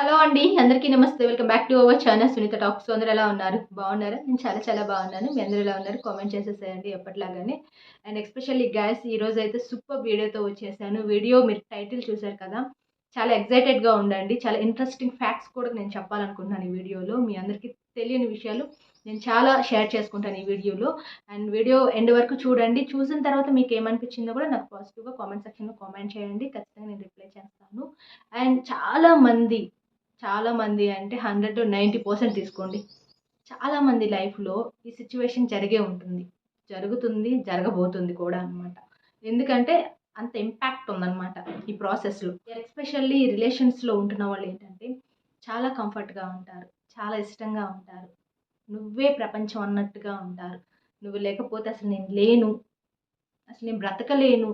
Hello అండి అందరికీ నమస్తే. Welcome back to our channel Sunitha talks. అందరూ ఎలా ఉన్నారు? బాగున్నారా? నేను చాలా చాలా బాగున్నాను. మీ అందరూ ఎలా ఉన్నారు? కామెంట్ చేసేసేయండి ఎప్పటిలాగానే. అండ్ ఎస్పెషల్లీ గ్యాస్ ఈరోజు అయితే సూపర్ వీడియోతో వచ్చేసాను. వీడియో మీరు టైటిల్ చూశారు కదా చాలా ఎక్సైటెడ్గా ఉండండి. చాలా ఇంట్రెస్టింగ్ ఫ్యాక్ట్స్ కూడా నేను చెప్పాలనుకుంటున్నాను ఈ వీడియోలో. మీ అందరికీ తెలియని విషయాలు నేను చాలా షేర్ చేసుకుంటాను ఈ వీడియోలో. అండ్ వీడియో ఎండ్ వరకు చూడండి. చూసిన తర్వాత మీకు ఏమనిపించిందో కూడా నాకు పాజిటివ్గా కామెంట్ సెక్షన్లో కామెంట్ చేయండి. ఖచ్చితంగా నేను రిప్లై చేస్తాను. అండ్ చాలా చాలామంది అంటే హండ్రెడ్ టు నైంటీ పర్సెంట్ తీసుకోండి. చాలామంది లైఫ్లో ఈ సిచ్యువేషన్ జరిగే ఉంటుంది. జరుగుతుంది జరగబోతుంది కూడా అనమాట ఎందుకంటే అంత ఇంపాక్ట్ ఉందన్నమాట ఈ ప్రాసెస్లో. ఎస్పెషల్లీ రిలేషన్స్లో ఉంటున్న వాళ్ళు ఏంటంటే చాలా కంఫర్ట్గా ఉంటారు చాలా ఇష్టంగా ఉంటారు. నువ్వే ప్రపంచం అన్నట్టుగా ఉంటారు. నువ్వు లేకపోతే అసలు నేను లేను అసలు నేను బ్రతకలేను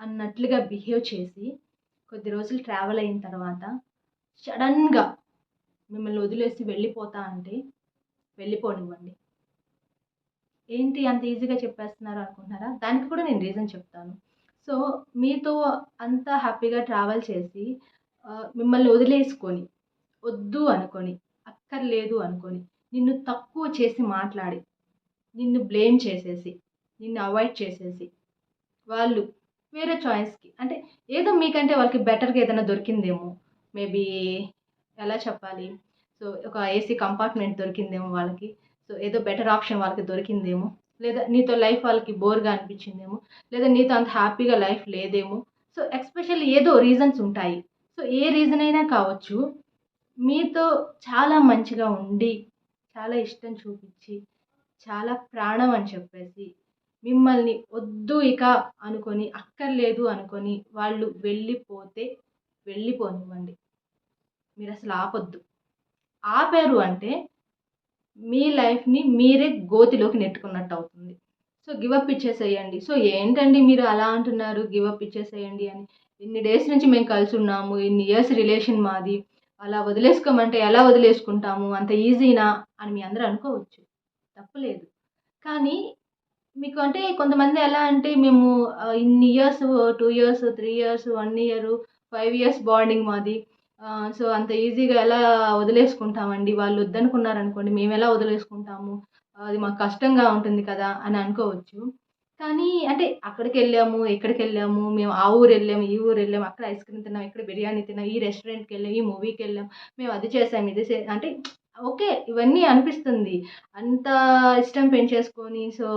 అన్నట్లుగా బిహేవ్ చేసి కొద్ది రోజులు ట్రావెల్ అయిన తర్వాత సడన్గా మిమ్మల్ని వదిలేసి వెళ్ళిపోతా అంటే వెళ్ళిపోనివ్వండి. ఏంటి అంత ఈజీగా చెప్పేస్తున్నారు అనుకుంటున్నారా? దానికి కూడా నేను రీజన్ చెప్తాను. సో మీతో అంత హ్యాపీగా ట్రావెల్ చేసి మిమ్మల్ని వదిలేసుకొని వద్దు అనుకొని అక్కర్లేదు అనుకొని నిన్ను తక్కువ చేసి మాట్లాడి నిన్ను బ్లేమ్ చేసేసి నిన్ను అవాయిడ్ చేసేసి వాళ్ళు వేరే చాయిస్కి అంటే ఏదో మీకంటే వాళ్ళకి బెటర్గా ఏదైనా దొరికిందేమో మేబీ ఎలా చెప్పాలి? సో ఒక ఏసీ కంపార్ట్మెంట్ దొరికిందేమో వాళ్ళకి. సో ఏదో బెటర్ ఆప్షన్ వాళ్ళకి దొరికిందేమో. లేదా నీతో లైఫ్ వాళ్ళకి బోర్గా అనిపించిందేమో. లేదా నీతో అంత హ్యాపీగా లైఫ్ లేదేమో. సో ఎక్స్పెషల్లీ ఏదో రీజన్స్ ఉంటాయి. సో ఏ రీజన్ అయినా కావచ్చు మీతో చాలా మంచిగా ఉండి చాలా ఇష్టం చూపించి చాలా ప్రాణం అని చెప్పేసి మిమ్మల్ని వద్దు ఇక అనుకొని అక్కర్లేదు అనుకొని వాళ్ళు వెళ్ళిపోతే వెళ్ళిపోనివ్వండి. మీరు అసలు ఆపొద్దు. ఆపారు అంటే మీ లైఫ్ని మీరే గోతిలోకి నెట్టుకున్నట్టు అవుతుంది సో గివప్ ఇచ్చేసేయండి. సో ఏంటండి మీరు అలా అంటున్నారు? గివప్ ఇచ్చేసేయండి అని. ఇన్ని డేస్ నుంచి మేము కలిసి ఉన్నాము ఇన్ని ఇయర్స్ రిలేషన్ మాది. అలా వదిలేసుకోమంటే ఎలా వదిలేసుకుంటాము? అంత ఈజీనా? అని మీ అందరూ అనుకోవచ్చు. తప్పులేదు కానీ మీకు అంటే కొంతమంది ఎలా అంటే మేము ఇన్ని years two years three years one year five years bonding మాది. సో అంత ఈజీగా ఎలా వదిలేసుకుంటామండి? వాళ్ళు వద్దనుకున్నారనుకోండి మేము ఎలా వదిలేసుకుంటాము? అది మాకు కష్టంగా ఉంటుంది కదా అని అనుకోవచ్చు. కానీ అంటే అక్కడికి వెళ్ళాము ఎక్కడికి వెళ్ళాము మేము ఆ ఊరు వెళ్ళాము ఈ ఊరు వెళ్ళాము అక్కడ ఐస్ క్రీమ్ తిన్నాం ఇక్కడ బిర్యానీ తిన్నాం ఈ రెస్టారెంట్కి వెళ్ళాం ఈ మూవీకి వెళ్ళాం మేము అది చేసాం ఇది చే అంటే ఓకే ఇవన్నీ అనిపిస్తుంది. అంత ఇష్టం పెంచేసుకొని సో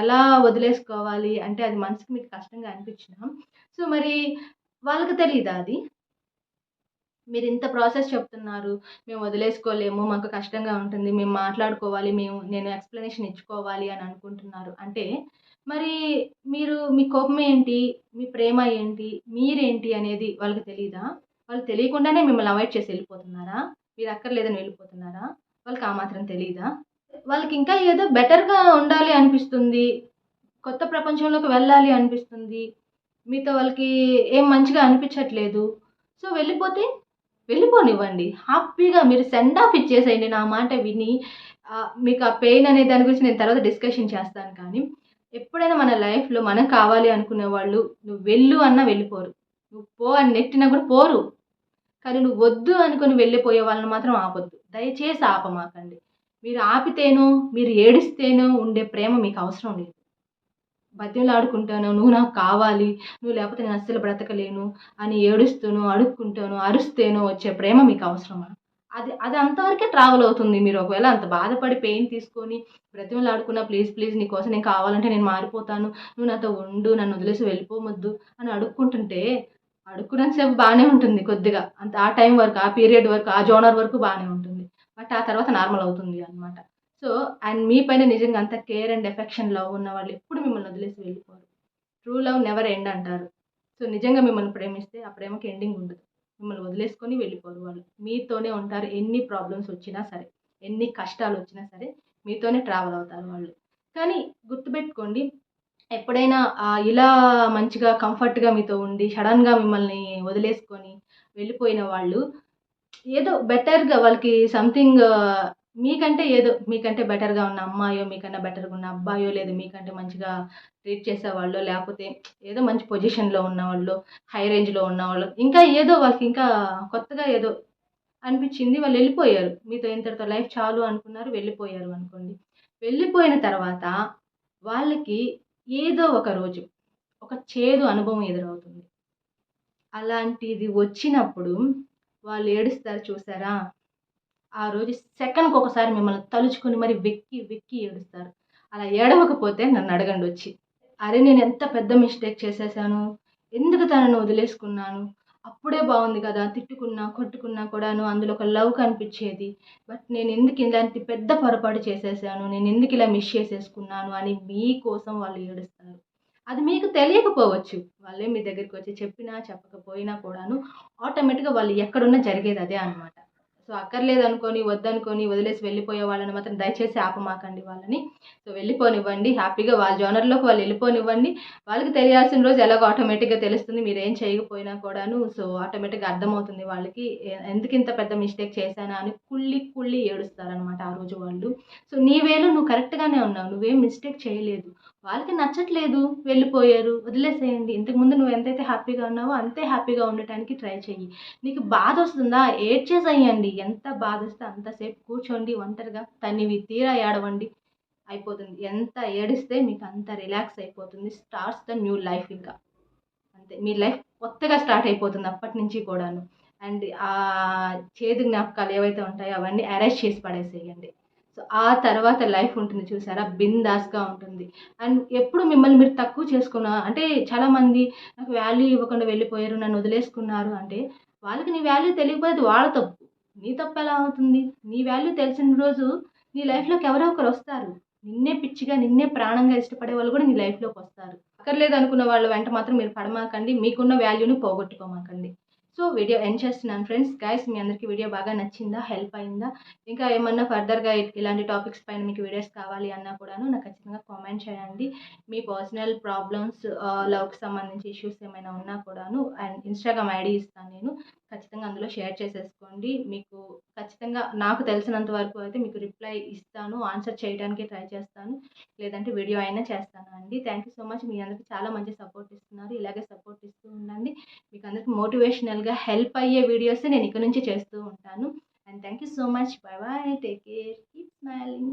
ఎలా వదిలేసుకోవాలి? అంటే అది మనసుకి మీకు కష్టంగా అనిపించిన. సో మరి వాళ్ళకి తెలియదా అది? మీరు ఇంత ప్రాసెస్ చెప్తున్నారు మేము వదిలేసుకోలేము మాకు కష్టంగా ఉంటుంది మేము మాట్లాడుకోవాలి మేము నేను ఎక్స్ప్లెనేషన్ ఇచ్చుకోవాలి అని అనుకుంటున్నారు. అంటే మరి మీరు మీ కోపం ఏంటి? మీ ప్రేమ ఏంటి? మీరేంటి అనేది వాళ్ళకి తెలియదా వాళ్ళు తెలియకుండానే మిమ్మల్ని అవాయిడ్ చేసి వెళ్ళిపోతున్నారా? మీరు అక్కర్లేదని వెళ్ళిపోతున్నారా? వాళ్ళకి ఆ మాత్రం తెలియదా వాళ్ళకి ఇంకా ఏదో బెటర్గా ఉండాలి అనిపిస్తుంది కొత్త ప్రపంచంలోకి వెళ్ళాలి అనిపిస్తుంది మీతో వాళ్ళకి ఏం మంచిగా అనిపించట్లేదు. సో వెళ్ళిపోతే వెళ్ళిపోనివ్వండి. హ్యాపీగా మీరు సెండ్ ఆఫ్ ఇచ్చేసేయండి నా మాట విని. మీకు ఆ పెయిన్ అనే దాని గురించి నేను తర్వాత డిస్కషన్ చేస్తాను కానీ ఎప్పుడైనా మన లైఫ్లో మనం కావాలి అనుకునే వాళ్ళు నువ్వు వెళ్ళు అన్నా వెళ్ళిపోరు. నువ్వు పో అని నెట్టినా కూడా పోరు. కానీ నువ్వు వద్దు అనుకుని వెళ్ళిపోయే వాళ్ళని మాత్రం ఆపొద్దు. దయచేసి ఆపమాకండి. మీరు ఆపితేనో మీరు ఏడిస్తేనో ఉండే ప్రేమ మీకు అవసరం లేదు. బతిమలాడుకుంటాను నువ్వు నాకు కావాలి నువ్వు లేకపోతే నేను అస్సలు బ్రతకలేను అని ఏడుస్తూనో అడుక్కుంటాను అరుస్తేనో వచ్చే ప్రేమ మీకు అవసరమా? అది అది అంతవరకే ట్రావెల్ అవుతుంది మీరు ఒకవేళ అంత బాధపడి పెయిన్ తీసుకొని బ్రతిమలాడుకున్నా ప్లీజ్ ప్లీజ్ నీకోసం నేను కావాలంటే నేను మారిపోతాను నువ్వు నాతో ఉండు నన్ను వదిలేసి వెళ్ళిపోవద్దు అని అడుక్కుంటుంటే అడుక్కున్నంతసేపు బాగానే ఉంటుంది కొద్దిగా. అంత ఆ టైం వరకు ఆ పీరియడ్ వరకు ఆ జోనర్ వరకు బాగానే ఉంటుంది. బట్ ఆ తర్వాత నార్మల్ అవుతుంది అనమాట సో అండ్ మీ పైన నిజంగా అంత కేర్ అండ్ ఎఫెక్షన్ లవ్ ఉన్న వాళ్ళు ఎప్పుడు మిమ్మల్ని వదిలేసి వెళ్ళిపోరు. ట్రూ లవ్ నెవర్ ఎండ్ అంటారు. సో నిజంగా మిమ్మల్ని ప్రేమిస్తే ఆ ప్రేమకి ఎండింగ్ ఉండదు. మిమ్మల్ని వదిలేసుకొని వెళ్ళిపోరు వాళ్ళు. మీతోనే ఉంటారు ఎన్ని ప్రాబ్లమ్స్ వచ్చినా సరే ఎన్ని కష్టాలు వచ్చినా సరే మీతోనే ట్రావెల్ అవుతారు వాళ్ళు. కానీ గుర్తుపెట్టుకోండి ఎప్పుడైనా ఇలా మంచిగా కంఫర్ట్గా మీతో ఉండి సడన్గా మిమ్మల్ని వదిలేసుకొని వెళ్ళిపోయిన వాళ్ళు ఏదో బెటర్గా వాళ్ళకి సంథింగ్ మీకంటే ఏదో మీకంటే బెటర్గా ఉన్న అమ్మాయో మీకన్నా బెటర్గా ఉన్న అబ్బాయో లేదు మీకంటే మంచిగా ట్రీట్ చేసేవాళ్ళు లేకపోతే ఏదో మంచి పొజిషన్లో ఉన్నవాళ్ళు హై రేంజ్లో ఉన్నవాళ్ళు ఇంకా ఏదో వాళ్ళకి ఇంకా కొత్తగా ఏదో అనిపించింది వాళ్ళు వెళ్ళిపోయారు. మీతో ఇంతటితో లైఫ్ చాలు అనుకున్నారు వెళ్ళిపోయారు అనుకోండి. వెళ్ళిపోయిన తర్వాత వాళ్ళకి ఏదో ఒక రోజు ఒక చేదు అనుభవం ఎదురవుతుంది. అలాంటిది వచ్చినప్పుడు వాళ్ళు ఏడుస్తారు చూసారా? ఆ రోజు సెకండ్కి ఒకసారి మిమ్మల్ని తలుచుకొని మరి వెక్కి వెక్కి ఏడుస్తారు. అలా ఏడవకపోతే నన్ను అడగండి వచ్చి. అరే నేను ఎంత పెద్ద మిస్టేక్ చేసేసాను? ఎందుకు తనను వదిలేసుకున్నాను? అప్పుడే బాగుంది కదా తిట్టుకున్నా కొట్టుకున్నా కూడాను అందులో ఒక లవ్ కనిపించేది. బట్ నేను ఎందుకు ఇలాంటి పెద్ద పొరపాటు చేసేసాను? నేను ఎందుకు ఇలా మిస్ చేసేసుకున్నాను? అని మీకోసం వాళ్ళు ఏడుస్తారు. అది మీకు తెలియకపోవచ్చు. వాళ్ళే మీ దగ్గరికి వచ్చి చెప్పినా చెప్పకపోయినా కూడాను ఆటోమేటిక్గా వాళ్ళు ఎక్కడున్నా జరిగేది అదే అనమాట సో అక్కర్లేదనుకొని వద్దనుకొని వదిలేసి వెళ్ళిపోయే వాళ్ళని మాత్రం దయచేసి ఆపమాకండి వాళ్ళని. సో వెళ్ళిపోనివ్వండి హ్యాపీగా వాళ్ళ జోనర్లోకి వాళ్ళు వెళ్ళిపోనివ్వండి. వాళ్ళకి తెలియాల్సిన రోజు ఎలాగో ఆటోమేటిక్గా తెలుస్తుంది మీరు ఏం చేయకపోయినా కూడాను. సో ఆటోమేటిక్గా అర్థమవుతుంది వాళ్ళకి ఎందుకు ఇంత పెద్ద మిస్టేక్ చేశానా? అని కుళ్ళి కుళ్ళి ఏడుస్తారనమాట ఆ రోజు వాళ్ళు. సో నీ వేలో నువ్వు కరెక్ట్గానే ఉన్నావు నువ్వేం మిస్టేక్ చేయలేదు. వాళ్ళకి నచ్చట్లేదు వెళ్ళిపోయారు వదిలేసేయండి. ఇంతకుముందు నువ్వు ఎంతైతే హ్యాపీగా ఉన్నావో అంతే హ్యాపీగా ఉండటానికి ట్రై చెయ్యి. నీకు బాధ వస్తుందా? ఏడ్చేసేయండి. ఎంత బాధ వస్తే అంతసేపు కూర్చోండి ఒంటరిగా తనివి తీరా ఏడవండి. అయిపోతుంది. ఎంత ఏడిస్తే మీకు అంత రిలాక్స్ అయిపోతుంది. స్టార్ట్స్ ద న్యూ లైఫ్ ఇంకా. అంతే. మీ లైఫ్ కొత్తగా స్టార్ట్ అయిపోతుంది అప్పటి నుంచి కూడాను. అండ్ ఆ చేదు జ్ఞాపకాలు ఏవైతే ఉంటాయో అవన్నీ అరేంజ్ చేసి పడేసేయండి. సో ఆ తర్వాత లైఫ్ ఉంటుంది చూసారా? బిందాస్గా ఉంటుంది. అండ్ ఎప్పుడు మిమ్మల్ని మీరు తక్కువ చేసుకున్న అంటే చాలామంది నాకు వాల్యూ ఇవ్వకుండా వెళ్ళిపోయారు నన్ను వదిలేసుకున్నారు అంటే వాళ్ళకి నీ వాల్యూ తెలియకపోతే వాళ్ళ తప్పు. నీ తప్పు ఎలా అవుతుంది? నీ వాల్యూ తెలిసిన రోజు నీ లైఫ్లోకి ఎవరో ఒకరు వస్తారు. నిన్నే పిచ్చిగా నిన్నే ప్రాణంగా ఇష్టపడే వాళ్ళు కూడా నీ లైఫ్లోకి వస్తారు. అక్కర్లేదు అనుకున్న వాళ్ళ వెంట మాత్రం మీరు పడమాకండి. మీకున్న వాల్యూని పోగొట్టుకోమాకండి. సో వీడియో ఎండ్ చేస్తున్నాను ఫ్రెండ్స్. గైస్ మీ అందరికీ వీడియో బాగా నచ్చిందా? హెల్ప్ అయిందా? ఇంకా ఏమన్నా ఫర్దర్గా ఇలాంటి టాపిక్స్ పైన మీకు వీడియోస్ కావాలి అన్నా కూడాను నాకు ఖచ్చితంగా కామెంట్ చేయండి. మీ పర్సనల్ ప్రాబ్లమ్స్ లవ్కి సంబంధించి ఇష్యూస్ ఏమైనా ఉన్నా కూడాను అండ్ ఇన్స్టాగ్రామ్ ఐడి ఇస్తాను నేను. ఖచ్చితంగా అందులో షేర్ చేసేసుకోండి. మీకు ఖచ్చితంగా నాకు తెలిసినంత వరకు అయితే మీకు రిప్లై ఇస్తాను ఆన్సర్ చేయడానికి ట్రై చేస్తాను. లేదంటే వీడియో అయినా చేస్తాను అండి. Thank you so much. మీ అందరికీ చాలా మంచి సపోర్ట్ ఇస్తున్నారు. ఇలాగే సపోర్ట్ ఇస్తూ ఉండండి. మీకు అందరికి మోటివేషనల్గా హెల్ప్ అయ్యే వీడియోస్ నేను ఇక్కడ నుంచి చేస్తూ ఉంటాను. And thank you so much. Bye bye take care. Keep smiling.